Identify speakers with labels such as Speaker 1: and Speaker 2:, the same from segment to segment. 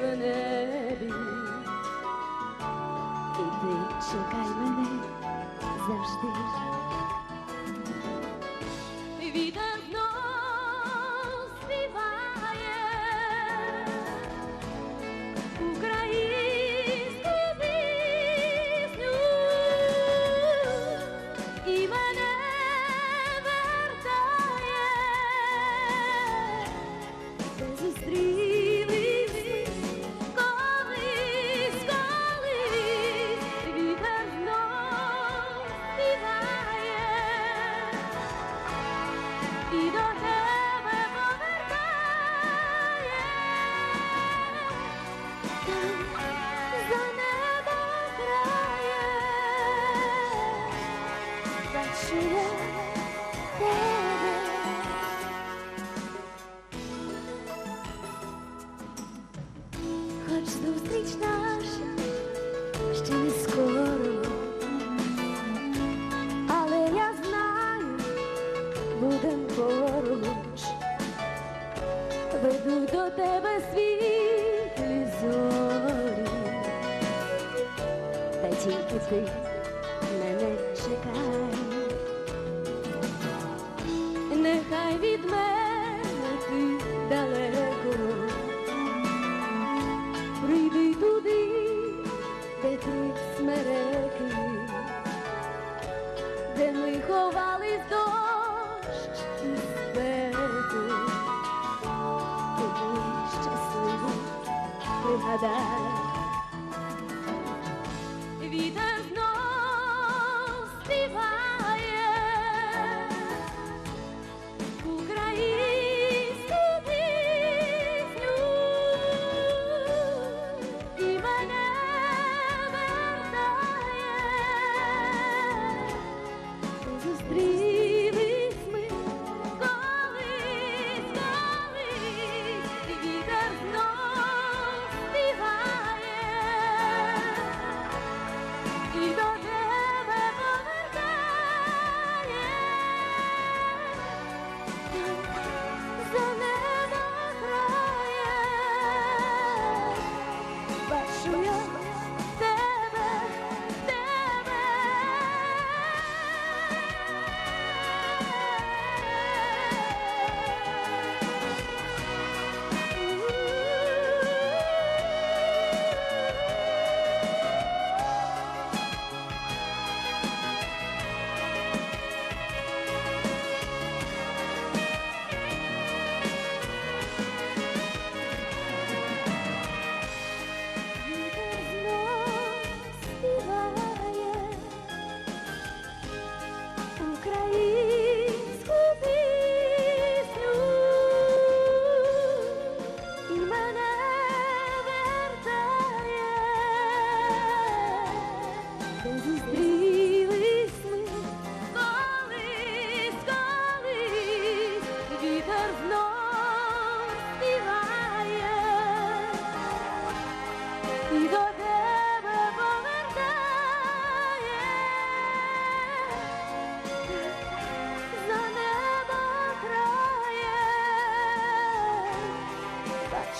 Speaker 1: в небі, іди, чекай мене завжди. за неба крає, та чує.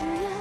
Speaker 1: Yeah.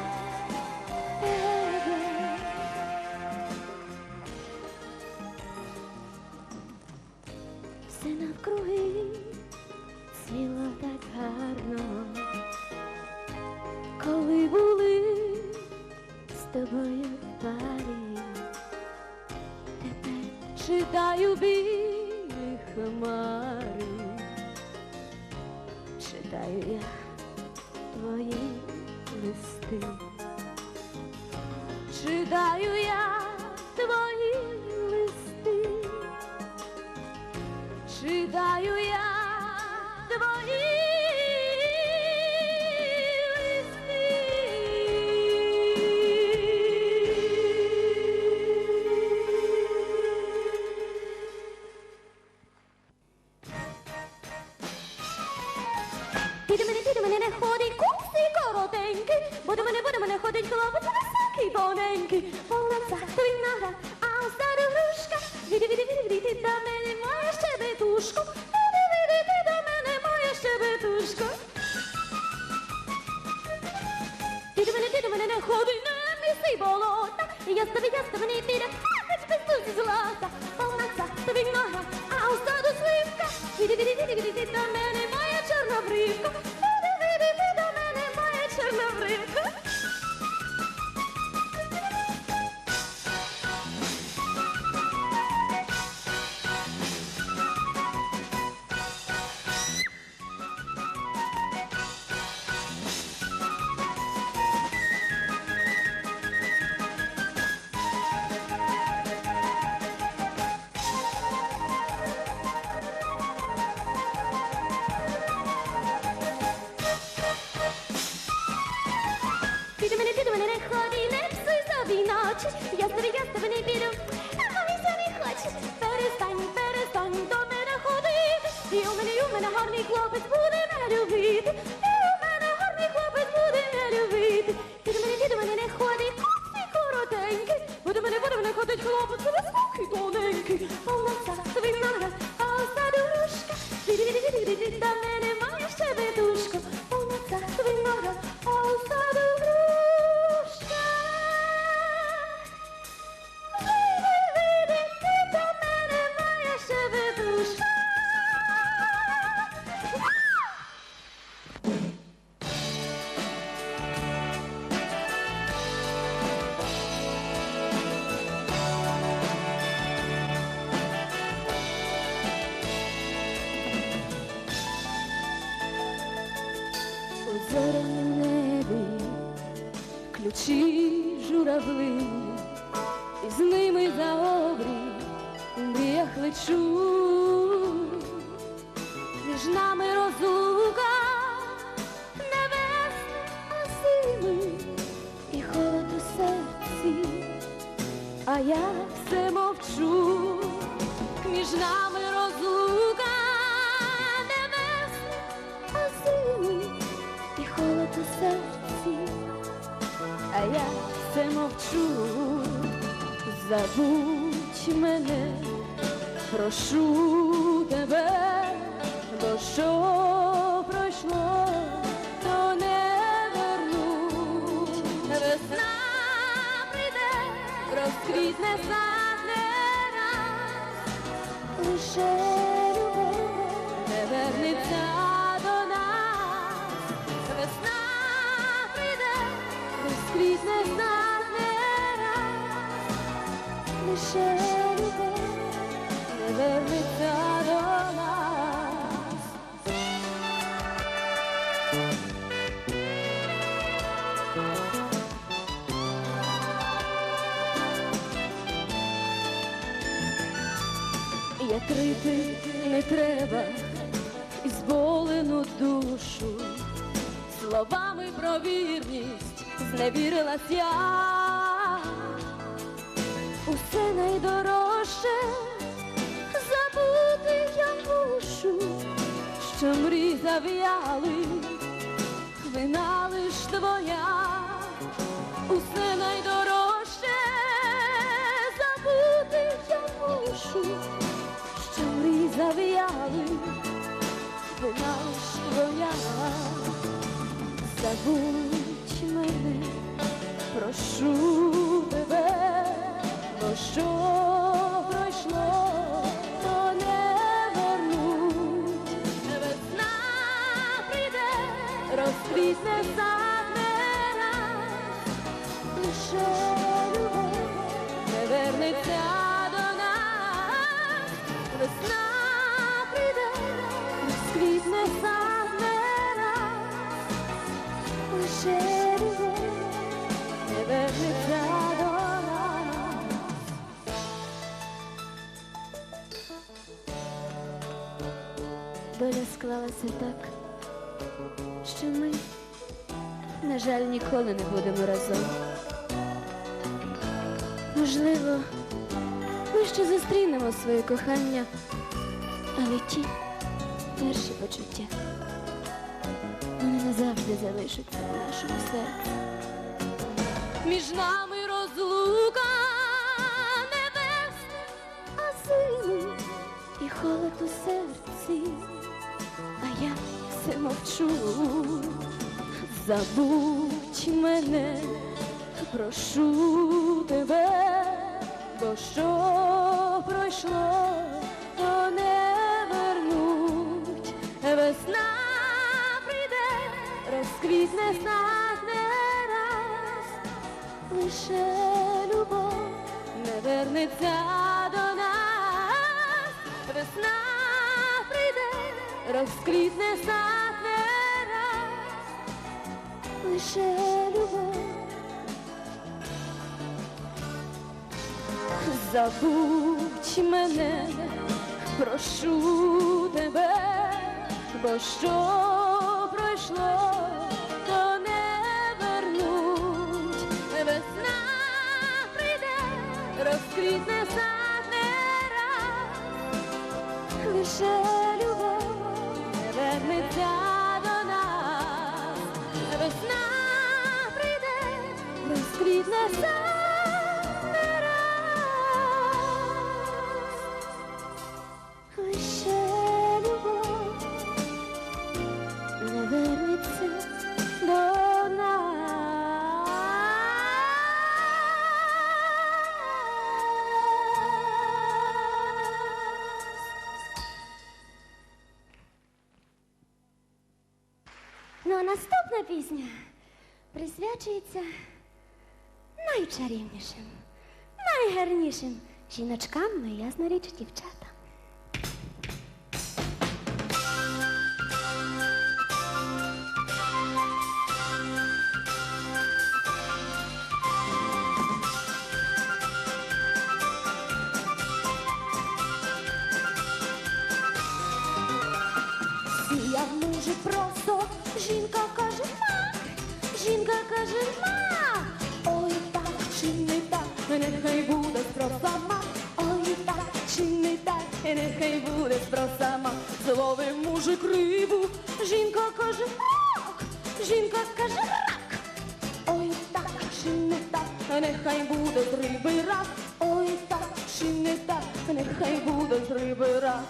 Speaker 1: І у мене, гарний хлопець буде мене любити. І у мене гарний хлопець буде мене любити. Ти до мене, до мене не ходить, куций коротенький. Буде мене, буде мене ходить хлопець, високий тоненький. Полоса, виноград, а у саду У зорянім небі ключі журавли, і з ними за обрій у мріях лечу, між нами розлука небесна, зими і холод у серці, а я все мовчу, між нами а я все мовчу, забудь мене, прошу тебе, бо що пройшло, то не вернуть. Весна прийде, розквітне знак не раз, лише вернеться до нас. Я крити не треба і зболену душу, словами про вірність зневірилась я, усе найдорожче забути я мушу, що мрій зав'яли, вина лиш твоя, усе найдорожче забути я мушу, що мрій зав'яли, вина лиш твоя, забудь мене, прошу тебе, що пройшло, ніколи не будемо разом. Можливо, ми ще зустрінемо своє кохання, але ті перші почуття вони назавжди залишаться в нашому серці. Між нами розлука небесна, а зиму і холод у серці, а я все мовчу. Забудь мене, прошу тебе, бо що пройшло, то не вернуть. Весна прийде, розквітне знак не раз, лише любов не вернеться до нас. Весна прийде, розквітне знак лише любов. Забудь мене, прошу тебе, бо що пройшло, то не вернуть. Весна прийде, розквітне сад не раз, лише присвячується найчарівнішим, найгарнішим жіночкам, ну ясна річ, дівчатам. Буде сама, зловив мужик рибу, жінка каже рак, жінка каже рак, ой так чи не так, нехай буде з риби рак, ой так чи не так, нехай буде риби рак.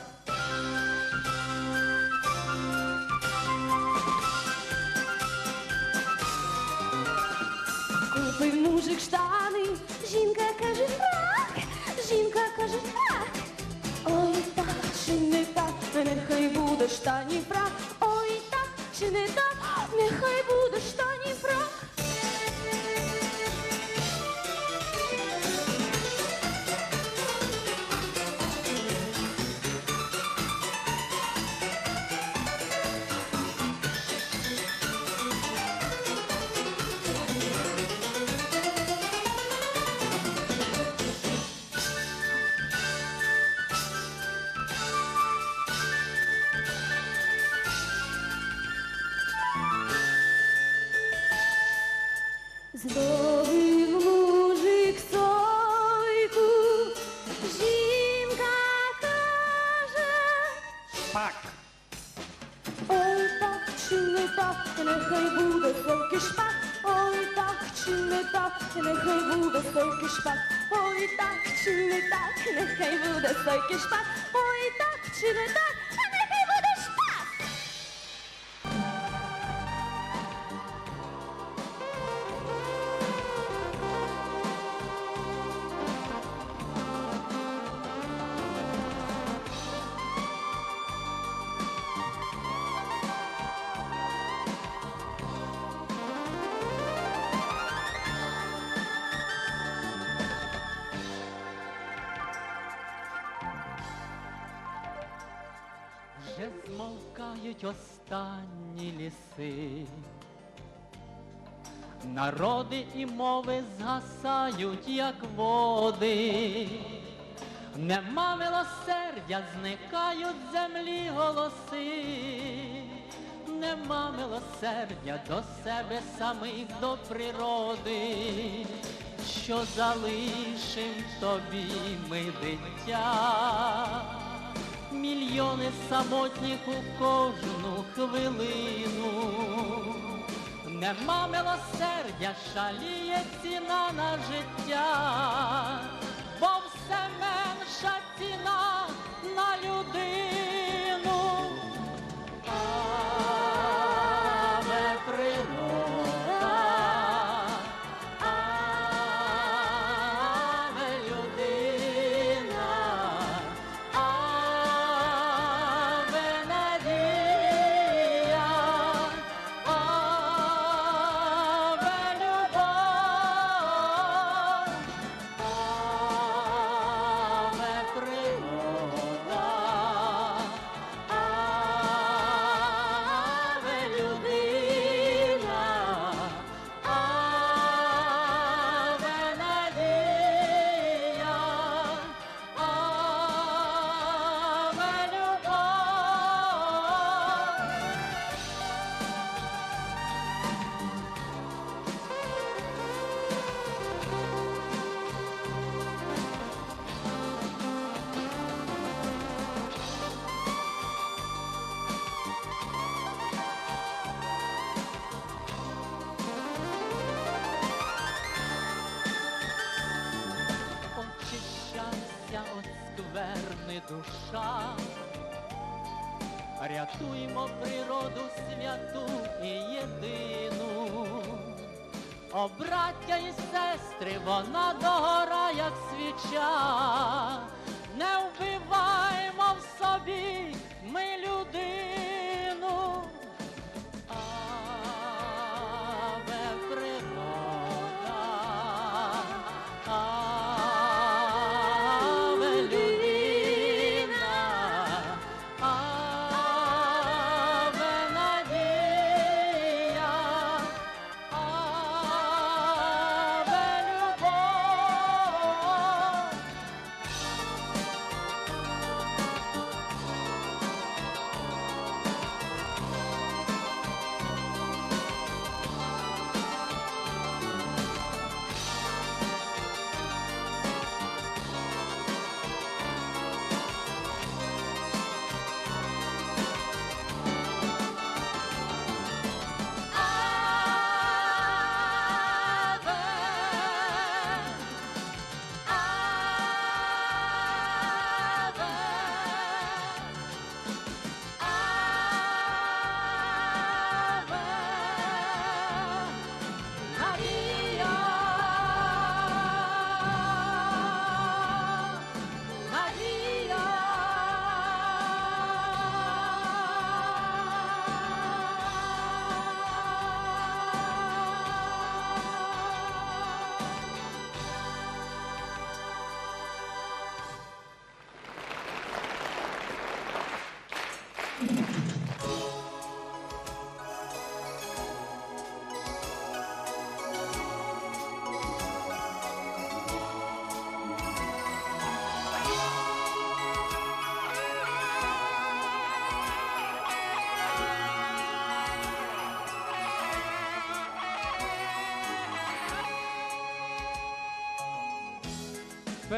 Speaker 1: Купив мужик штани, жінка нехай буде сойки шпак, ой, так
Speaker 2: змовкають останні ліси. Народи і мови згасають, як води. Нема милосердя, зникають землі голоси. Нема милосердя до себе самих, до природи. Що залишим тобі ми дитя, мільйони самотніх у кожну хвилину. нема милосердя, шаліє ціна на життя, бо все менша ціна душа, рятуймо природу святу і єдину. О, браття і сестри, вона догора, як свіча, не вбиваймо в собі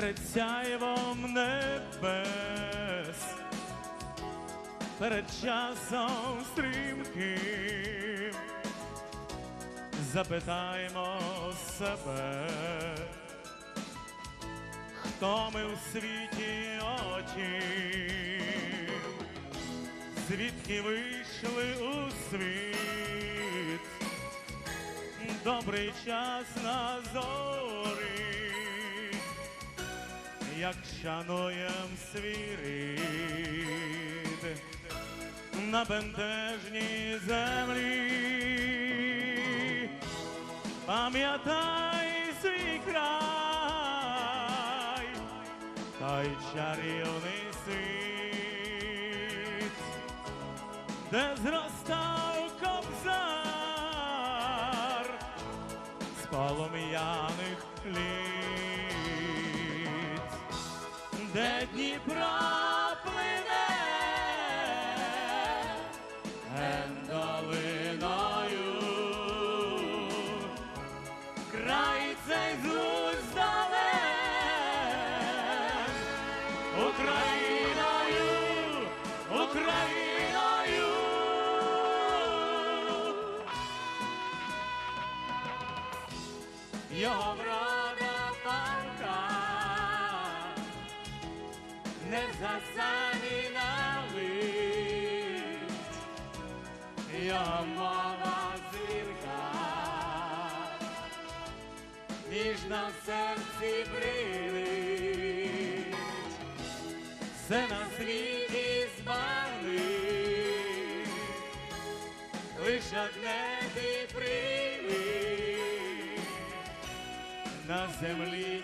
Speaker 3: перед сяєвом небес, перед часом стрімким, запитаємо себе, хто ми у світі очі, звідки вийшли у світ, добрий час на зорі, як шануєм свій рід на бентежній землі. Пам'ятай свій край, та чарівний світ, де зростав кобзар з полум'яних мова зірка, ніжна в серці брилить, все на світі збавить, лиш одне привить, на землі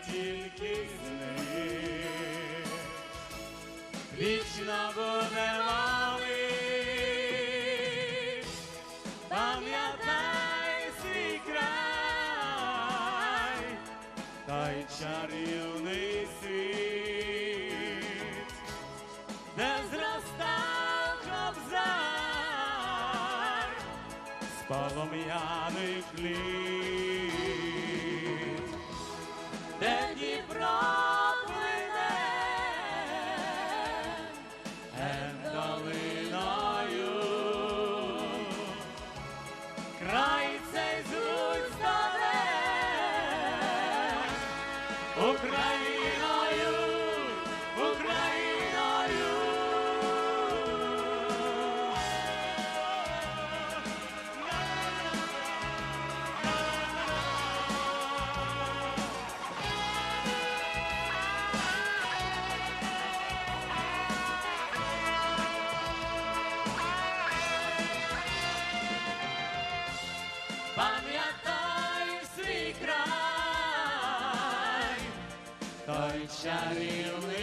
Speaker 3: з полум'яних літ, Той чарівний